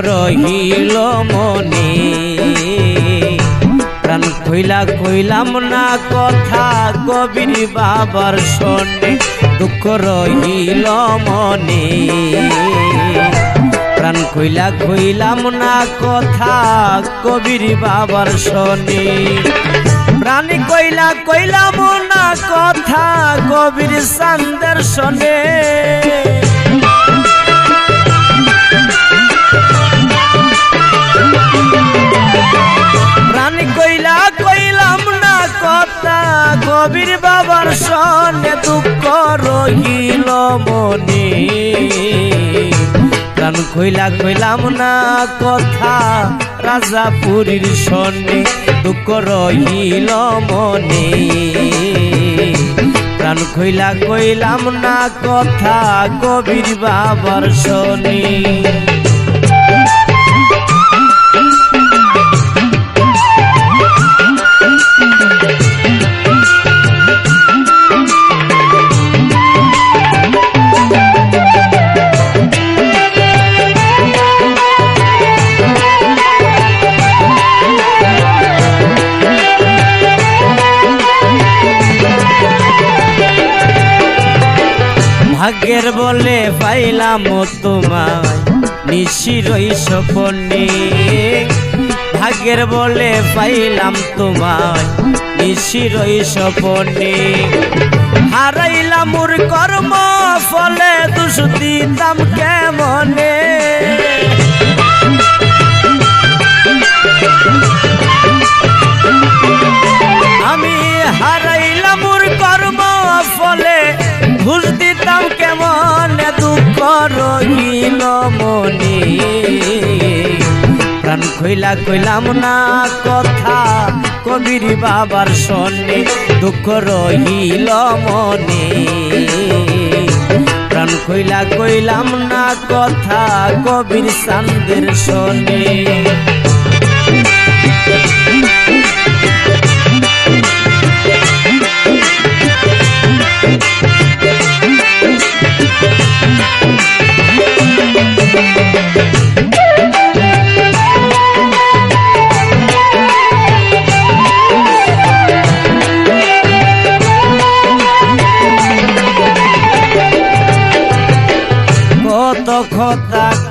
রহিল মনে। প্রাণ কইলা কইলাম না কথা কবির বাবার শোনে। দুঃখ রহিল মনে। প্রাণ কইলা কইলাম না কথা কবির বাবার শোনে। প্রাণী কইলা কইলাম না কথা কবির সান্দের শোনে। কবির বাবার সনে দুঃখ রহিল মনে। প্রাণ কইলা কইলাম না কথা, রাজাপুরীর সনে দুঃখ রহিল মনে। প্রাণ কইলা কইলাম না কথা, কবির বাবার শনি ভাগ্যের বলে পাইলাম তোমায় নিশিরই সপনে ভাগ্যের বলে পাইলাম তোমায় নিশিরই সপনে হারাইলাম মোর কর্ম, ফলে দুষ দিতাম কেমনে? মনে। প্রাণ কইলা কইলাম না কথা, কবির বাবার সনে দুঃখ রহিল মনে। প্রাণ কইলা কইলাম না কথা, কবির সান্দের সনে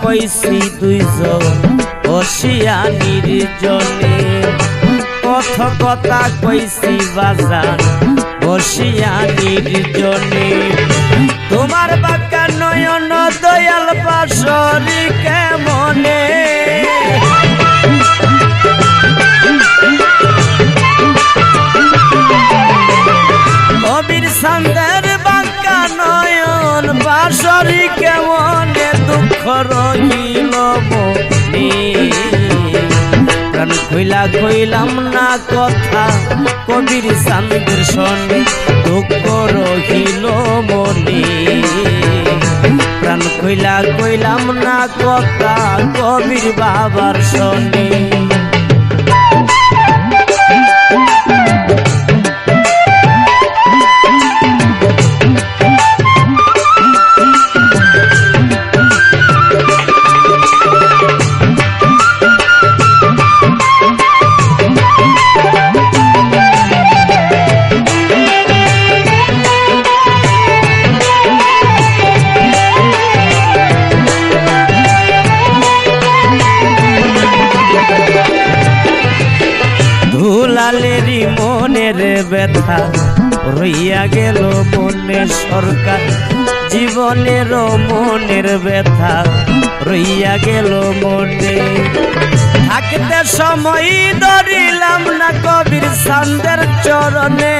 কইছি দুইজন বসিয়া নির্জনে। কত কথা কইছি বাজান বসিয়া নির্জনে। তোমার বাক্কা নয়ন দয়াল পাশরি কেমনে? কবির সন্দের বাক্কা নয়ন বাসরি কেমন? প্রাণ কইলা কইলাম না কথা, কবির সন্দের সনে দুঃখ রহিল মনে প্রাণ কইলা কইলাম না কথা, কবির বাবার সনে মনের ব্যথা রইয়া গেল মনে সরকার। জীবনের মনের ব্যথা রইয়া গেল মনে। থাকতে সময় ধরিলাম না কবির সান্দের চরণে।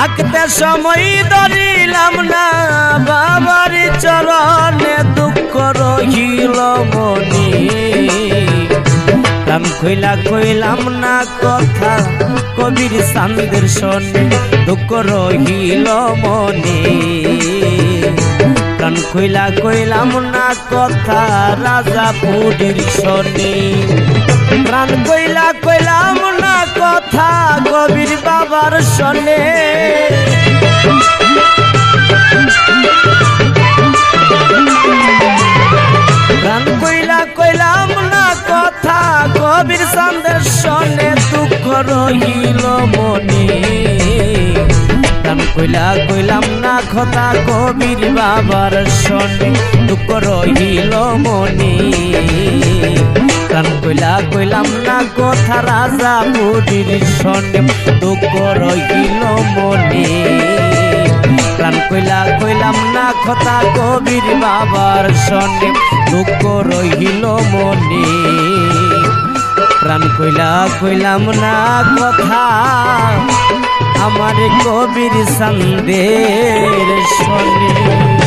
থাকতে সময় ধরিলাম না। বাবার চরণে দুঃখ রহিল মনে। প্রাণ কইলা কইলাম না কথা, কবির সান্দের শোনে দুঃখ রহিল মনে। প্রাণ কইলা কইলাম না কথা, রাজা পুরীর শোনে। প্রাণ কইলা কইলাম না কথা কথা কবির বাবার শোনে গান কইলা কইলাম না কথা কবির সন্দেশনে দুঃখ রহিল মনে। গান কইলা, কইলাম না কথা কবির বাবার শোনে। দুঃখ রহিল মনে। গান কইলা, কইলাম না কথা রাজা মুদির শোনে। দুঃখ রহিল মনে। প্রাণ কইলা, কইলাম না কথা কবির বাবার সনে দুঃখ রহিল মনে। প্রাণ কইলা, কইলাম না কথা আমার কবির সন্দের শোনে